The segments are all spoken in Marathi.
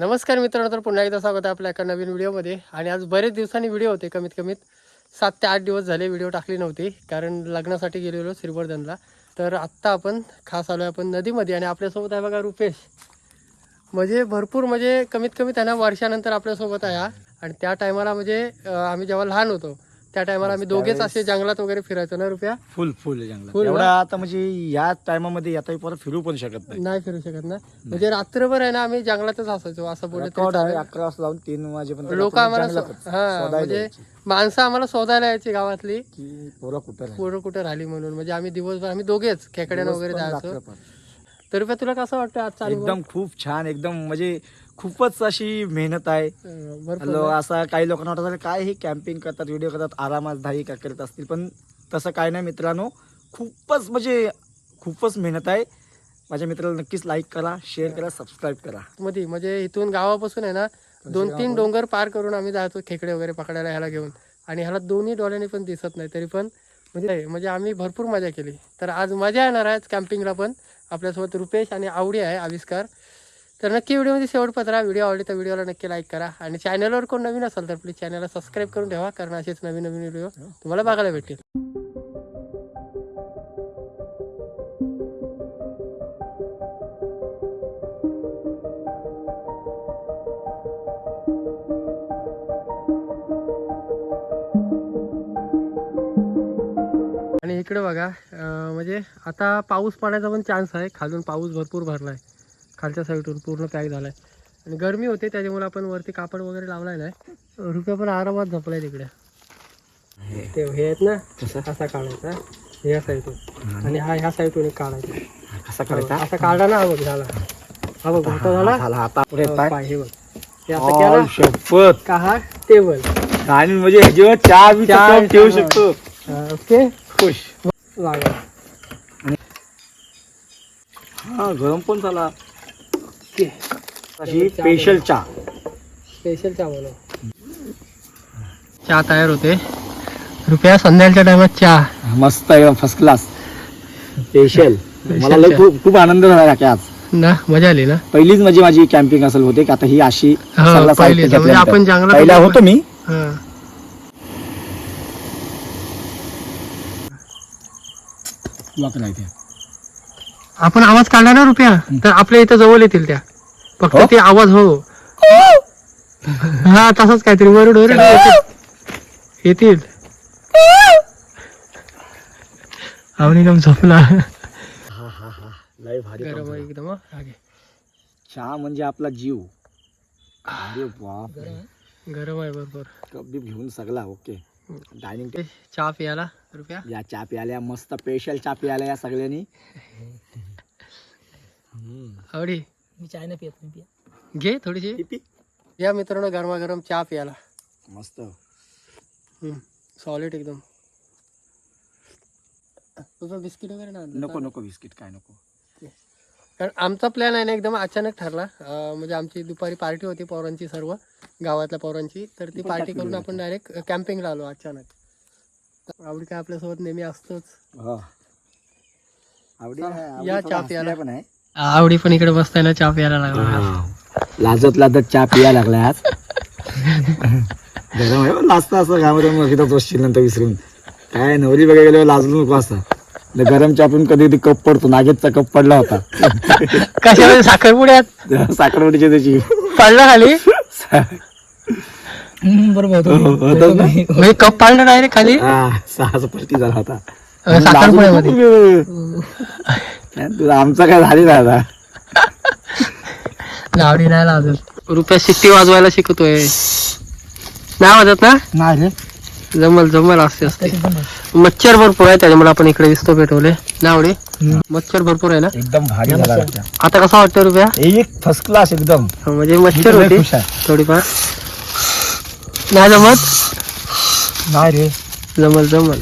नमस्कार मित्रांनो तर पुन्हा एकदा स्वागत आहे आपल्या एका नवीन व्हिडिओमध्ये. आणि आज बरेच दिवसांनी व्हिडिओ होते कमीत कमीत सात ते आठ दिवस झाले व्हिडिओ टाकली नव्हती कारण लग्नासाठी गेलेलो श्रीवर्धनला तर आत्ता आपण खास आलो आहे आपण नदीमध्ये आणि आपल्यासोबत आहे बघा रुपेश. म्हणजे भरपूर म्हणजे कमीत कमी त्यांना वर्षानंतर आपल्यासोबत आहे आणि त्या टायमाला म्हणजे आम्ही जेव्हा लहान होतो त्या टायमाला आम्ही दोघेच असे जंगलात वगैरे फिरायचो ना रुपया? फुल फुल जंगलात. फुल? एवढा आता म्हणजे या टायमामध्ये आता परत फिरू पण शकत नाही. नाही फिरू शकत ना? म्हणजे रात्रभर आहे ना आम्ही जंगलातच असायचो असं बोलत आहे, अकरा वाजता लावून तीन वाजेपर्यंत लोक आम्हाला जंगलातच शो- हा शोधायला म्हणजे. माणसं आम्हाला शोधायला यायची गावातली. की पोरं कुठं राहिली. पोरं कुठे राहिली म्हणून. म्हणजे आम्ही दिवसभर आम्ही दोघेच खेकड्यानं वगैरे पण जायचो. तर रुपया तुला कसं वाटतं आज चालू एकदम खूप छान एकदम म्हणजे खूपच अशी मेहनत आहे. भरपूर हॅलो असा काही लोकांना वाटत असेल, काय हे कॅम्पिंग करतात व्हिडिओ करतात आरामात धाई का करत असतील पण तसं काय नाही मित्रांनो. खूपच म्हणजे खूपच मेहनत आहे. माझ्या मित्राला नक्कीच लाईक करा शेअर करा सबस्क्राईब करा. मध्ये म्हणजे इथून गावापासून आहे ना दोन तीन डोंगर पार करून आम्ही जायचो खेकडे वगैरे पकडायला ह्याला घेऊन. आणि ह्याला दोन्ही डोळ्यांनी पण दिसत नाही तरी पण म्हणजे म्हणजे आम्ही भरपूर मजा केली. तर आज मजा येणार आहे कॅम्पिंगला पण. आपल्यासोबत रुपेश आणि आवडी आहे आविष्कार. तर नक्की व्हिडिओमध्ये शेवट राहा. व्हिडिओ आवडली तर व्हिडिओला नक्की लाईक करा. आणि चॅनलवर कोण नवीन असेल तर प्लीज चॅनलला सबस्क्राईब करून ठेवा कारण असेच नवीन नवीन व्हिडिओ तुम्हाला बघायला भेटतील. आणि इकडे बघा म्हणजे आता पाऊस पडायचा पण चान्स आहे. खालून पाऊस भरपूर भरलाय. खालच्या साईडून पूर्ण पॅक झालाय. आणि गरमी होते त्याच्यामुळे आपण वरती कापड वगैरे लावलाय नाही रुपया पण आरामात झोपलाय तिकडे. ते हे आहेत ना असा काढायचा? ह्या साईडून आणि हा ह्या साईडून एक काढायचा. कसा असा काढला ना हा बघ झाला. हा बघ झाला. झाला आता पुढे हा, पाय. हे बघ. हे असं केलं. शपथ. का हा? टेबल आणि म्हणजे ह्याच्यावर चहा ठेवू. शकतो. ओके. खुश. लागला. हा गरम पण झाला. अशी स्पेशल चहा. स्पेशल चहा बनव चहा तयार होते. रुपया संध्याकाळच्या टायमात चहा. मस्त एकदम फर्स्ट क्लास स्पेशल मला लय खूप खूप आनंद झाला की आज. ना मजा आली ना? पहिलीच म्हणजे माझी कॅम्पिंग असेल होते की आता ही अशी हो, सगळं साहित्य पहिलीच. म्हणजे घेतल्यानंतर. आपण जंगलात पहिला होतो होतो मी. हा. आपण आवाज काढला ना रुपया तर आपल्या इथं जवळ येतील त्या. फक्त हो? ते आवाज हो. हा तसंच काहीतरी वरुड वरुड येतील. एकदम झोपला. लय भारी काम गरम झालं. आहे एकदम घे. चहा म्हणजे आपला जीव. अरे बाप गरम आहे बरोबर. कप बीप घेऊन सगळा ओके. डायनिंग चहा प्यायला रुपया? या चहा प्याल्या मस्त स्पेशल चहा प्याल्या या सगळ्यांनी. आवडी. मी चाय नाही पित मी पिया घे थोडीशी. पी. या मित्रांनो गरमागरम चहा प्यायला मस्त. सॉलिड एकदम. तुझं बिस्किट वगैरे ना नको नको बिस्किट काय नको. कारण आमचा प्लॅन आहे ना एकदम अचानक ठरला. म्हणजे आमची दुपारी पार्टी होती पोरांची सर्व गावातल्या पोरांची. तर ती पार्टी करून आपण डायरेक्ट कॅम्पिंगला आलो अचानक. आवडी काय आपल्यासोबत नेहमी असतोच. या चहा प्यायला. पण आहे. आवडी पण इकडे बसताय चहा प्यायला लागला. लाजत लाजत चहा पिया लागलाय आज. गरम आहे लाजता असं घामध्ये मग बसशील नंतर विसरून. काय नवरी बघायला गेल्यावर लाजलो नको असता ल गरम चहा पिऊन कधी कधी कप पडतो. नागेतचा कप पडला होता. कशामध्ये साखरपुड्यात साखरवडीची त्याची पडला खाली? बरोबर होतो हो, होतच ना? म्हणजे कप पाडला डायरेक्ट खाली? हा सहाचा पलटी झाला होता. अं, साखरपुड्यामध्ये. आमचा काय झाली ना आता. आवडी नाही लाजत रुपया शिट्टी वाजवायला शिकतोय. नाही वाजत ना? नाही रे. जमल जमल असते असते. मच्छर भरपूर आहे त्याच्यामुळे आपण इकडे विस्तो पेटवले ना आवडी? मच्छर भरपूर आहे ना? एकदम भारी झाला आता. कसा वाटतं रुपया? एक फर्स्ट क्लास एकदम. म्हणजे मच्छर होती. थोडीफार. नाही जमत? नाही रे. जमल जमल.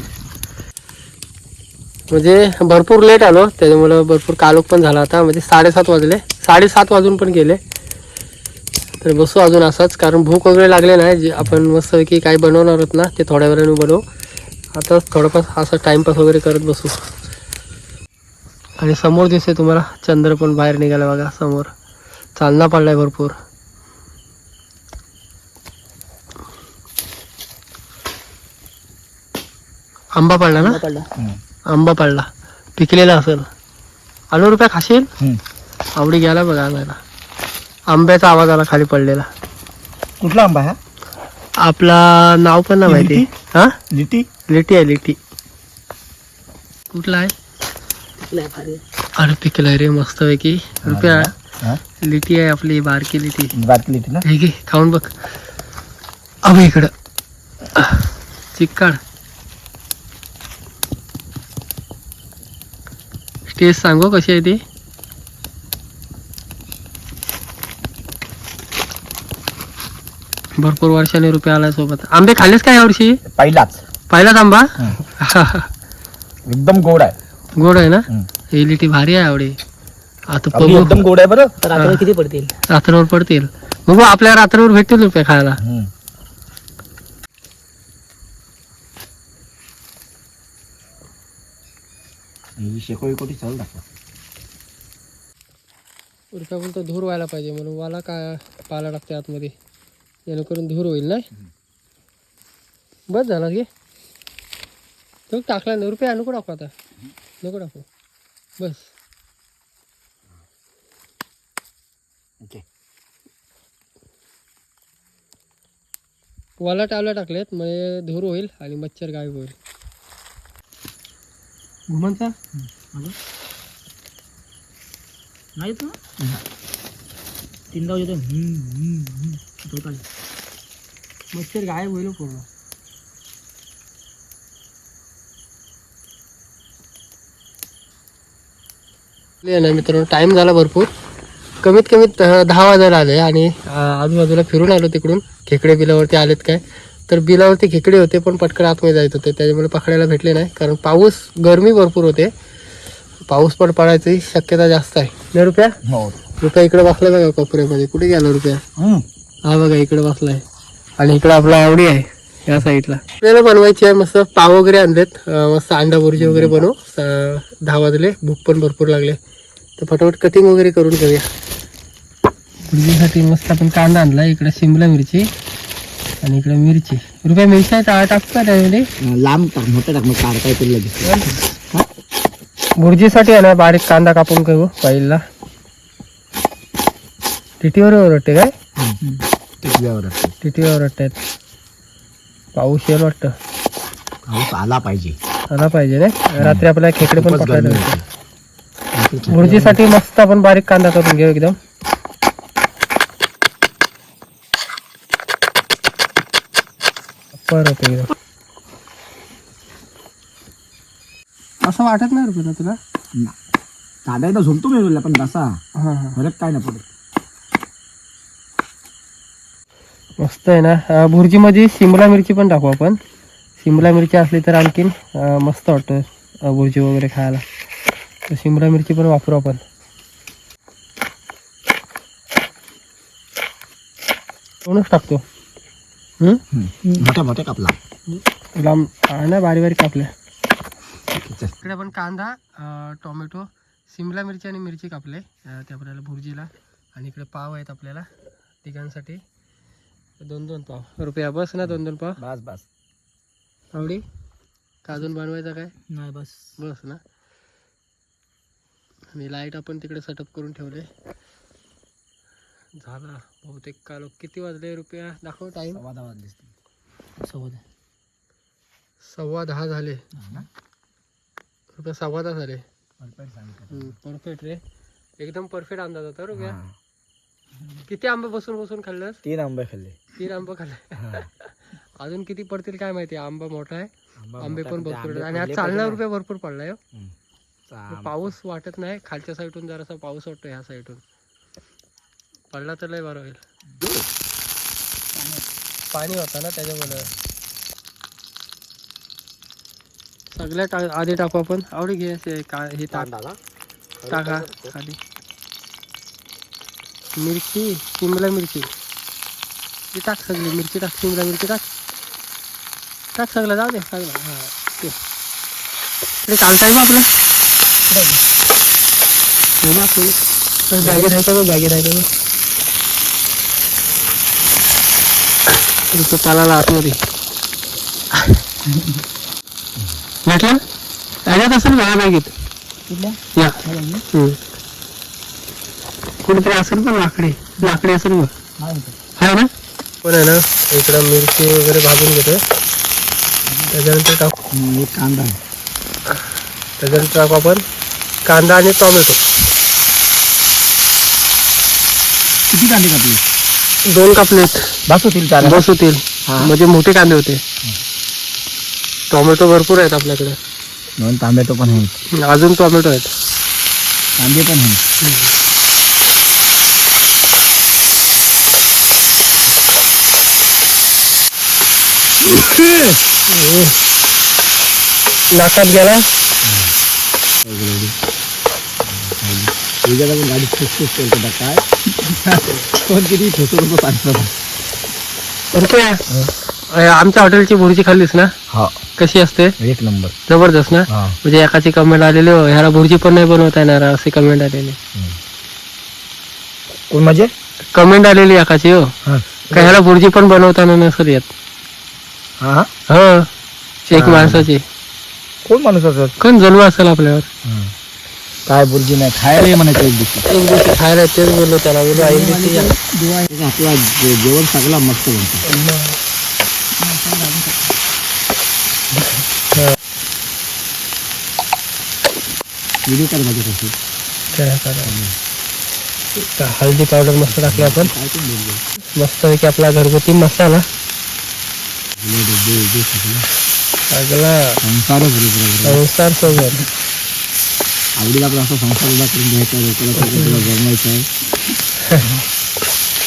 म्हणजे भरपूर लेट आलो त्याच्यामुळं भरपूर कालोख पण झाला आता. म्हणजे साडेसात वाजले. साडेसात वाजून पण गेले. तर बसू अजून असाच कारण भूक वगैरे लागले नाही जे आपण मस्तपैकी काय बनवणार आहोत ना ते थोड्या वेळाने बनवू. आता थोडंफार असं टाईमपास वगैरे करत बसू. आणि समोर दिसते तुम्हाला चंद्र पण बाहेर निघाला बघा समोर. चालना पडलाय भरपूर. आंबा पडला ना? आंबा पडला. पिकलेला असेल. आलो रुपया खाशील? आवडी घ्यायला बघा आणायला. आंब्याचा आवाज आला खाली पडलेला. कुठला आंबा हा? आपला नाव पण नाही माहिती. हा? लिटी लिटी आहे लिटी कुठला आहे? अरे पिकलाय रे मस्त पैकी रुपया. हा लिटी आहे आपली बारकी लिटी बारकी लिटी ना? हे घे खाऊन बघ. अबे इकडं. चिक्काड टेस्ट सांगू कशी आहे ती? भरपूर वर्षाने रुपये आला सोबत. आंबे खाल्लेस का यावर्षी पहिलाच. पहिलाच आंबा? एकदम गोड आहे. गोड आहे ना? हम्म. ही लिटी भारी आहे आवडी. आता बघू. एकदम गोड आहे बरं. तर किती पडतील? रात्रभर पडतील. बघू आपल्या रात्रभर भेटतील रुपये खायला. हम्म. ही चालू दाखवा. रुपया बोलतो धूर व्हायला पाहिजे म्हणून. वाला काय पाला टाकते आतमध्ये? जेणेकरून धूर होईल नाही बस झाला की. तो टाकला नाही रुपया नको टाकू आता. नको टाकू. बस. ओके वाला टावला टाकलेत म्हणजे धूर होईल आणि मच्छर गायब होईल. घुमनचा नाही तू? तीनदा येतो झोप आली मच्छर गायब होईल हो पूर्ण. ना मित्रांनो टाइम झाला भरपूर. कमीत कमी द- दहा वाजायला आले आणि आजूबाजूला फिरून आलो तिकडून. खेकडे बिलावरती आलेत काय. तर बिलावरती खेकडे होते पण पटकन आतमध्ये जायचं होते. त्याच्यामुळे पकडायला भेटले नाही. कारण पाऊस गरमी भरपूर होते. पाऊस पण पडायची शक्यता जास्त आहे. रुपया? हो. रुपया इकडे बसला बघा कोपऱ्यामध्ये कुठे गेला रुपया. हा बघा इकडे बसलाय. आणि इकडे आपला आवडी आहे या साईडला. आपल्याला बनवायची आहे मस्त पाव वगैरे आणलेत. मस्त अंडा बुर्जी वगैरे बनवू. दहा वाजले भूक पण भरपूर लागले. तर फटाफट कटिंग वगैरे करून घेऊया. बुर्जीसाठी मस्त आपण कांदा आणला इकडे शिमला मिरची आणि इकडे मिरची. रुपया मिरची आहे टाळ टाकतो का त्यामध्ये लांब टाक मोठं टाक मग काढता येतील लगेच. बुर्जीसाठी आहे ना बारीक कांदा कापून घेऊ पहिला. टिटीवर ओरडते काय? टिकल्यावर असते. टिटीवर ओरडतायत पाऊस येईल वाटतं. पाऊस आला पाहिजे. आला पाहिजे ना रात्री आपल्याला खेकडे पण खूपच पकडायला गरमी भेटतील. होती. रात्री भुर्जीसाठी मस्त आपण बारीक कांदा करून घेऊ एकदम. असं वाटत नाही रुपये तुला? ना. काढायला झोलतो मी पण हा हा. फरक काय नाही पडत. मस्त आहे ना. भुर्जीमध्ये शिमला मिरची पण टाकू आपण. शिमला मिरची असली तर आणखीन मस्त वाटतं भुर्जी वगैरे खायला. तर शिमला मिरची पण वापरू आपण. दोनच टाकतो? मोठ्या मोठ्या कापला. लांब ना बारी बारीक कापल्या. इकडे आपण कांदा टोमॅटो शिमला मिरची आणि मिरची कापले ते आपल्याला भुर्जीला. आणि इकडे पाव आहेत आपल्याला तिघांसाठी. दोन दोन पाव. रुपया. बस ना दोन दोन पाव. बस बस. आवडी? का अजून बनवायचा काय? नाही बस. बस ना. आणि लाइट आपण तिकडे सेटअप करून ठेवले. झाला. बहुतेक काल किती वाजले रुपया? दाखव टाईम आवाज आवाज दिसतो सव्वा सव्वा दहा झाले. रुपया सव्वा दहा झाले. परफेक्ट रे. एकदम परफेक्ट अंदाज होता रुपया. हा. किती आंबे बसून बसून खाल्लंस? तीन आंबे खाल्ले. तीन आंबे खाल्ले. अजून किती पडतील काय माहिती? आंबा मोठा आहे. आंबा पण भरपूर. आणि आज चालणार रुपया भरपूर पडलाय हो. पाऊस वाटत नाही. खालच्या साईडून जरासा पाऊस वाटतो ह्या साईडून पडला तर लय बरं होईल. पाणी होता ना त्याच्यामुळे. सगळ्या टा आधी टाकू आपण. आवडी घे असे का हे टाक. कांदा ना? टाका खाली. मिरची शिमला मिरची. ही टाक सगळी मिरची टाक शिमला मिरची टाक. टाक सगळं जाऊ दे सगळं. हां ते. इकडे कांदा आहे का आपला हो. तर बॅगेत आहे का बघ बॅगेत आहे का इथं पालाला आतमध्ये. भेटला त्याच्यात असेल बघा बॅगेत या. कुठेतरी असेल पण लाकडी. लाकडी असेल बघ. आहे ना? पण आहे ना इकडं मिरची वगैरे भाजून घेतोय. त्याच्यानंतर टाकू. कांदा त्याच्यानंतर टाकू आपण कांदा आणि टोमॅटो. किती कांदे कापले? दोन कापलेत बस होतील चार बस होतील. म्हणजे मोठे कांदे होते. टोमॅटो भरपूर आहेत आपल्याकडे. दोन टोमॅटो पण आहेत. अजून टोमॅटो आहेत. कांदे पण आहेत. नाकात गेला? तुझ्याला पण गाडी काय किती आमच्या हॉटेलची भुर्जी खाल्लीस ना? हा. कशी असते? एक नंबर. जबरदस्त ना? म्हणजे एकाची कमेंट आलेली हो ह्याला भुर्जी पण नाही बनवता येणार अशी कमेंट आलेली. कोण म्हणजे? कमेंट आलेली एकाची हो. का ह्याला भुर्जी पण बनवताना नसेल येत? हा? हो. एक. माणसाची. कोण माणूस असत कोण जन्म असेल आपल्यावर काय बुर्जी नाही खायला म्हणायचं एक दिवशी. एक दिवशी खायला तेच बोललो त्याला बोललो आई दिवशी या. आपला जे- जेवण सगळा मस्त बनतो. व्हिडिओ कर माझ्या कशी काय हळदी पावडर मस्त टाकली आपण. काय पण बोललो? मस्त पैकी आपला घरगुती मसाला. सगळा संसारच बरोबर संसार सगळं आवडीला आपला असा संसार उभा करून घ्यायचा लोकांना आहे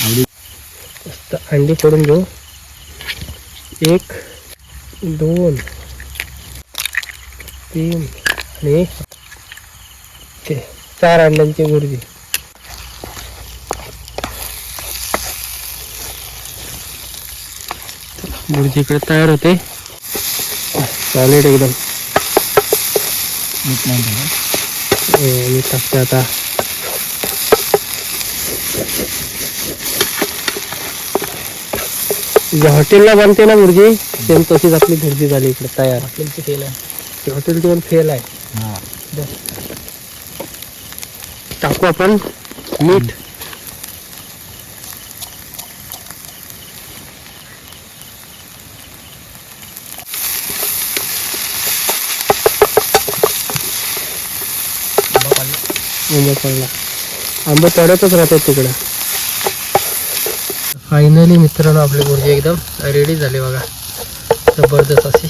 आवडी अंडी घेऊ. एक दोन तीन आणि ते चार अंड्यांची भुर्जी भुर्जी इकडे तयार होते. सॉलिड एकदम. मीठ नाही टाकत. अं, मी टाकते आता. जे हॉटेलला बनते ना भुर्जी सेम तशीच आपली भुर्जी झाली इकडे तयार. हॉटेलची फेल आहे. ते हॉटेलची पण फेल आहे. टाकू आपण. मीठ. आंबा आंबा पडतच राहतात तिकडं. फायनली मित्रांनो आपली भुर्जी एकदम रेडी झाली बघा. जबरदस्त अशी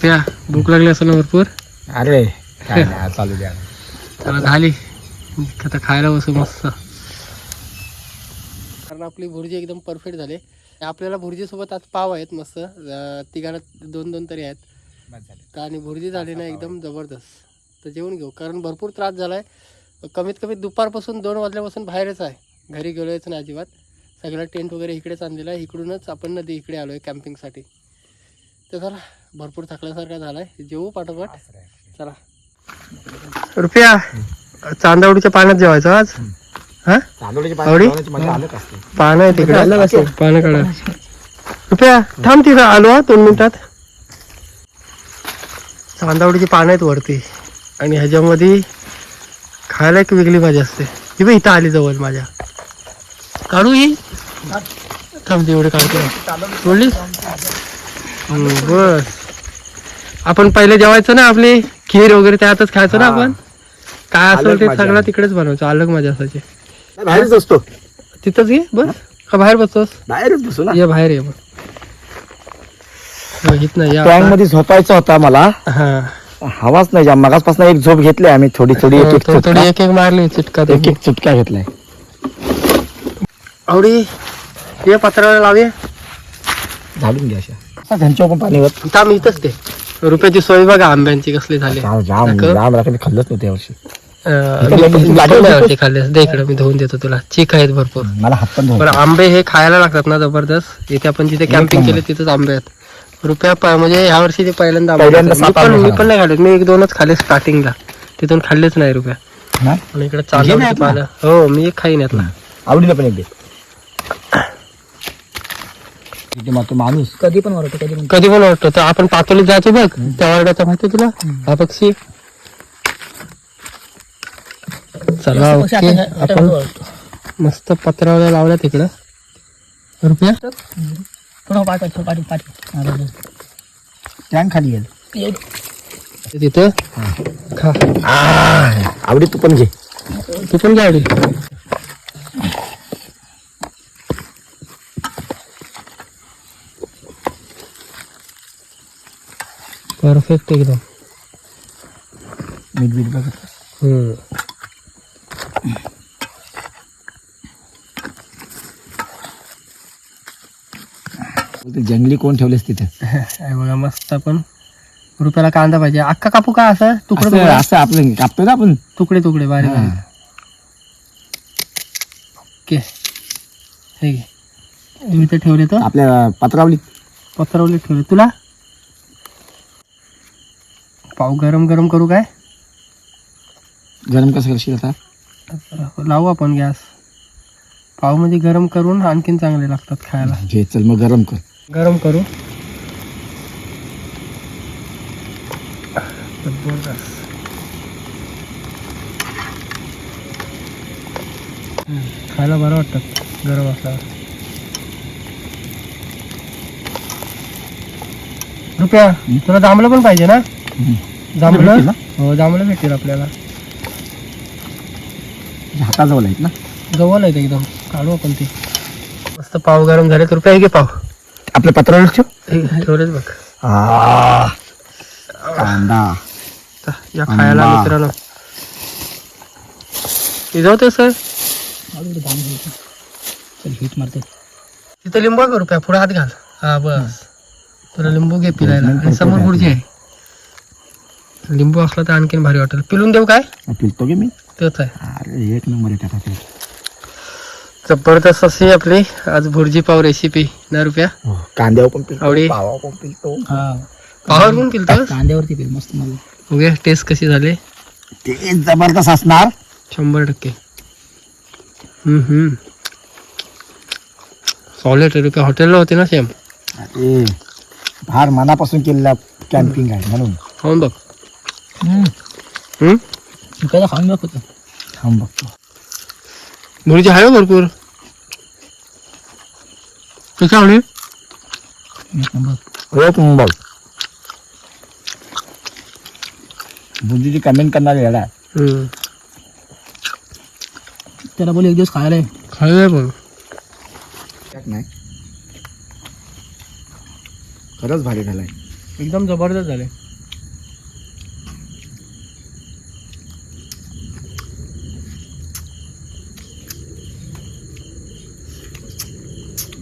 प्या भूक लागली असेल ना भरपूर? अरे चालू द्या. त्याला झाली. आता खायला बसू मस्त. कारण आपली भुर्जी एकदम परफेक्ट झाली. आपल्याला भुर्जी सोबत आज पाव आहेत मस्त. तिघांना दोन दोन तरी आहेत. आणि भुर्जी झाली ना एकदम जबरदस्त. तर जेवून घेऊ कारण भरपूर त्रास झालाय. कमीत कमी दुपारपासून दोन वाजल्यापासून बाहेरच आहे. घरी गेलोयच नाही अजिबात. सगळा टेंट वगैरे इकडेच आणलेला आहे. इकडूनच आपण नदी इकडे आलोय कॅम्पिंगसाठी तर चला भरपूर थकल्यासारखा झालाय. जेवू पाठोपाठ चला. रुपया चांदावडीच्या पाण्यात जेवायचं आज? हा? आलं पानं आहे तिकडे पानं काढा. रुपया थांब तिथं आलो हा दोन मिनिटात. चांदावडीची पानं आहेत वरती. आणि ह्याच्यामध्ये खायला एक वेगळी मजा असते. ही बघ इथं आली जवळ माझ्या. काढू ही? थांब तेवढे काढतो. हम्म, बस. आपण पहिले जेवायचं ना आपली? खीर वगैरे त्यातच खायचं ना. आपण? काय असेल ते. सगळं तिकडेच बनवायचं अलग मजा असायची. बाहेरच असतो. तिथंच घे बस. का बाहेर बसतोस? बाहेरच बसू ना. ये बाहेर ये मग बघित नाही या टँकमध्ये झोपायचा होता मला. हा. हवाच नाही जाम मगासपासून एक झोप घेतली आम्ही थोडी थोडी एक एक थोडी थोडी चुटका एक एक मारली चिटका एक एक चुटका घेतलाय. आवडी ये पत्राला लावे. घालून घ्या अशा. त्यांच्यावर पण पाणी होत थांब इथंच ते रुपयाची सोय बघा आंब्यांची कसली झाली. जाम जाम दाखव. जाम रात्री खाल्लंच नव्हतं यावर्षी अं, मी- मी दे इकडं मी धुवून देतो तुला. चीक आहेत भरपूर. मला हात पण. आंबे हे खायला लागतात ना जबरदस्त. इथे आपण जिथे कॅम्पिंग. केले तिथेच आंबे आहेत. रुपया प- म्हणजे ह्या वर्षी ते पहिल्यांदा आंबे पहिल्यांदा खाल्ले. मी सात पण आंबे मी. पण नाही खाल्ले. मी एक दोनच खाल्ले स्टार्टिंगला तिथून खाल्लेच नाही रुपया. ना? आणि इकडे चांदवडची यातला. पानं. हो मी एक खाईन यातला आवडीला पण एक दे. किती मात्र माणूस कधी पण मारतो कधी पण कधी पण वाटतो. तर आपण पातोलीत जायचो बघ. त्या वार्डाचा माहिती तुला? हा. पक्षी चला ओके. आपण. मस्त पत्रावळ्या लावल्या तिकडं. रुपया? थोडं पाठ पाठ पाठ पाठ हा, बरोबर. टँक खाली गेल ये. तिथं खा आवडी तू पण घे तू पण गाडी परफेक्ट एकदम मीठ बीठ बघत ते जंगली कोण ठेवलेस तिथे? बघा मस्त आपण रुपयाला कांदा पाहिजे. अख्खा कापू का असं? तुकडे असं तुकडे असं आपलं कापतो ना आपण? तुकडे तुकडे बारीक हा. ओके. हे घे. तुम्ही ते ठेवले तर? आपल्या पत्रावली पत्रावले ठेवले. तुला? पाव गरम गरम करू काय? गरम कसं करशील आता? लावू आपण गॅस. पावमध्ये गरम करून आणखीन चांगले लागतात खायला. घे चल मग गरम कर. गरम करू. खायला बरं वाटतं गरम असल्यावर. रुपया तुला जांभळं पण पाहिजे ना? जांभळं? हो जांभळं भेटेल आपल्याला. हाताजवळ आहेत ना? जवळ आहेत एकदम काढू आपण ते. मस्त पाव गरम झाले तर रुपया घे पाव. आपल्या घे, ठेवलेच बघ. आ, कांदा. या खायला आंबा. मित्रांनो. सर घाम घ्यायचं. चल हिट मारते. तिथं लिंबू आहे का रुपया पुढे हात घाल. हा बस. तुला लिंबू घे पिलायला आणि समोर बुर्जी आहे? लिंबू असला तर आणखीन भारी वाटेल. पिलून देऊ काय? पिलतो गे मी? तेच आहे. अरे एक नंबर आहे त्याचा जबरदस्त अशी आपली आज भुर्जी पाव रेसिपी ना रुपया. हो, कांद्यावर पण आवडी. पावावर पण हा. पावर कांद्यावरती पेल मस्त मला बघूया टेस्ट कशी झाली. ते जबरदस्त असणार. शंभर टक्के. हम्म हम्म. सॉलिड रुपया. हॉटेलला होते ना सेम अरे फार मनापासून केलेला कॅम्पिंग आहे म्हणून. खाऊन बघ. हम्म. खाऊन बघ होतं थांब बघतो. भुर्जी आहे हो भरपूर. कशी आवडी एक नंबर बुद्धीची कमेंट करणारी याला त्याला बोल एक दिवस खायला ये. खाल्लंय पण नाही खरंच भारी झालाय एकदम जबरदस्त झाले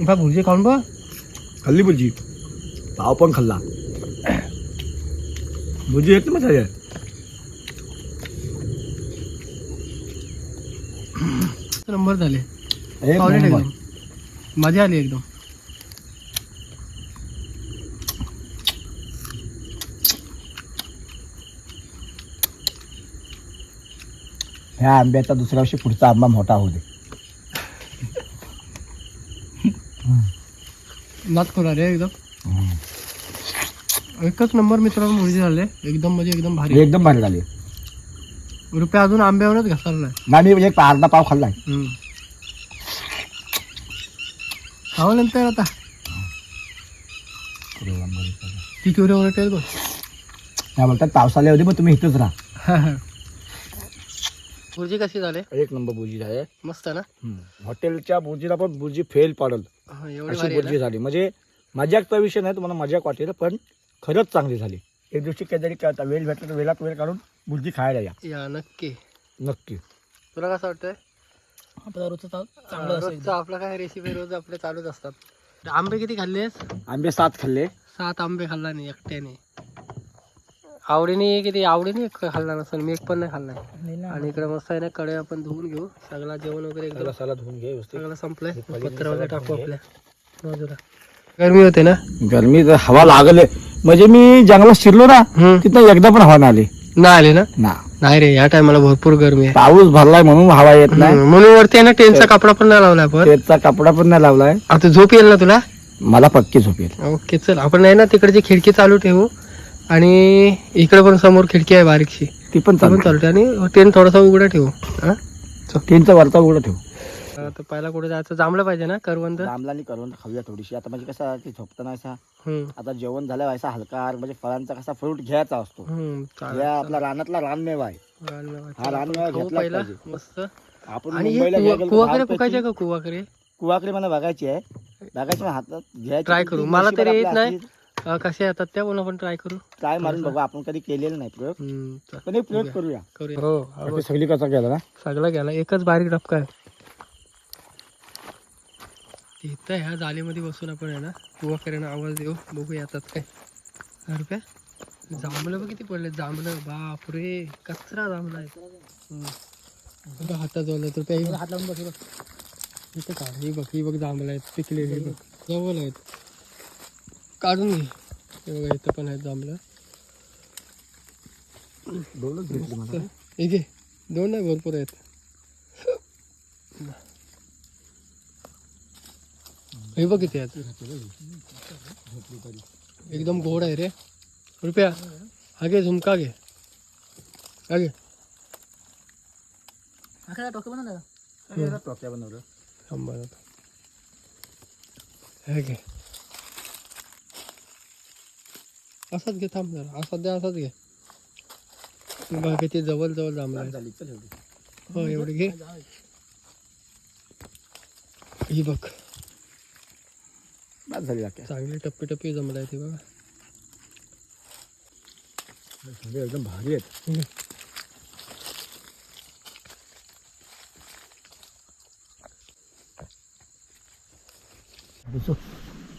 बा भुर्जी खाऊन बघ. खाल्ली भुर्जी पाव पण खाल्ला. भुर्जी एक नंबर झाली नंबर झाले. एक Solid नंबर. एकदम मजा आली एकदम. ह्या आंब्याचा दुसऱ्या वर्षी पुढचा आंबा मोठा होऊ दे. नाच करा रे एकदम. एकच नंबर मित्रांनो भुर्जी झाले. एकदम म्हणजे एकदम भारी. एकदम भारी झाली. रुपया अजून आंब्यावरच घसरलाय नाही. मी एक अर्धा पाव खाल्लाय खावं नंतर आता. ती चोरी ओरटेल बघ. त्या बोलतात पावसाळ्या होते मग तुम्ही इथंच राहा. भुर्जी कशी झाले? एक नंबर बुर्जी झाली. मस्त ना? हॉटेलच्या बुर्जीला पण बुर्जी फेल पडल. अशी बुर्जी झाली. म्हणजे मजाकचा विषय नाही तुम्हाला मजाक वाटेल पण खरंच चांगली झाली. एक दिवशी काहीतरी काय आता वेळ भेटला तर वेळात वेळ काढून बुर्जी खायला या. नक्की. नक्की. तुला कसं वाटतंय? आपला रोजचं चाव- चांगलं असं रोजचं आपलं काय रेसिपी रोज आपले चालूच असतात. आंबे किती खाल्लेस? आंबे सात खाल्ले. सात आंबे खाल्ला नाही एकट्याने. आवडीने किती? आवडीने एक खाल्ला नसेल मी एक पण नाही खाल्लाय नाही ना. आणि इकडे मस्त आहे ना कडे आपण धुवून घेऊ. सगळा जेवण वगैरे एकदम मसाला धुवून घे व्यवस्थित. सगळं संपलंय. पहिले पत्र वगैरे टाकू. आपल्या. बाजूला. गरमी होते ना? गरमी हवा लागले. म्हणजे मी जंगलात शिरलो ना हम्म. तिथं एकदा पण हवा नाही आली. नाही आले ना? ना. नाही रे या टायमाला भरपूर गरमी आहे. पाऊस भरलाय म्हणून हवा येत नाही. हम्म, म्हणून वरती आहे ना टेनचा कपडा पण नाही लावला आपण. तेचा कपडा पण नाही लावलाय. आता झोप येईल ना तुला? मला पक्की झोप येईल. ओके चल. आपण आहे ना तिकडची खिडकी चालू ठेवू. आणि इकडे पण समोर खिडकी आहे बारीकशी. ती पण चालू चालू ठेवू आणि टेन थोडासा उघडा ठेवू. हा? तीनचा वरचा उघडं ठेवू. तर पहिला कुठे जायचं? जांभलं पाहिजे ना करवंद? रामलानी करून खाऊया थोडीशी. आता म्हणजे कसं ती झोपताना असा. हम्म. आता जेवण झालं व्हायचा हलका म्हणजे फळांचा कसा फ्रूट घ्यायचा असतो. हम्म चालेल या आपला रानातला रानमेवा आहे. रानमेवा. हा रानमेवा खाऊ घेतलाच पहिला पाहिजे. मस्त. आपण आणि हे मुंबईला कुवा- गेलो तर कुवाकडे फुकायचे का कुवाकडे कुवाकडे मला बघायची आहे. बघायची मला हातात घ्यायची Try पण करू. मला नशिबात तरी येत आपल्या नाही. कसे येतात त्या पण आपण ट्राय करू. ट्राय मारून बघू आपण कधी केलेलं नाही प्रयोग. हम्म, पण एक प्रयोग करूया. करूया. हो बघ, सगळी कसा गेला ना? सगळं गेला एकच बारीक डबका आहे. इथं ह्या जालीमध्ये बसून आपण आहे ना कुवा करेन आवाज देऊ बघू येतात काय. हा रुपया? जांभलं बघ किती पडले जांभलं बापरे कचरा जांभला आहे. हम्म. बघा हातात जोडलं तर काही हात लावून बघ. इथं का ही बघ ही बघ जांभलं आहेत पिकले हे बघ. जवळ आहेत. काढून घे. हे बघा इथं पण मला चल, हे घे. दोन नाही भरपूर आहेत. हे बघ किती आहेत एकदम गोड आहे रे. रुपया. हा घे झुमका घे. हा घे. टोक्या बनवलं. हे घे. असाच घे थांब जरा. असाच द्या असाच घे जवळ जवळ जांभळं झाली चल एवढी. हो एवढे घे. ही बघ. झाली चांगली टप्पी टप्पी ती बघा. सगळे एकदम भारी आहेत.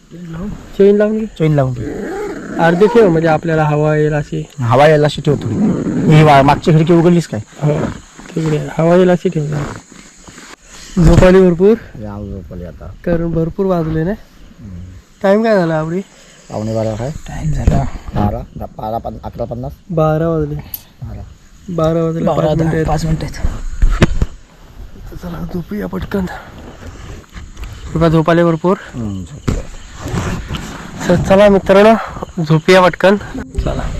चेन लावून? घे चैन लावून. अर्धी ठेव म्हणजे आपल्याला हवा येईल अशी. हवा यायला अशी ठेव थोडी. ही वा- मागची खिडकी उघडलीस काय? हो. तिकडे हवा येईल अशी ठेव. जरा. झोप आली भरपूर? या आता. कारण भरपूर वाजले ना. टाइम काय झाला आवडी? पावणे बारा काय टाइम झाला. बारा बारा पन अकरा पन्नास. बारा वाजले. बारा. बारा वाजले पाच मिनिटं आहेत. पाच मिनिट चला झोपूया पटकन. कृपया झोपाले भरपूर. हम्म, झोपलो. तर चला मित्रांनो झोपूया पटकन. चला.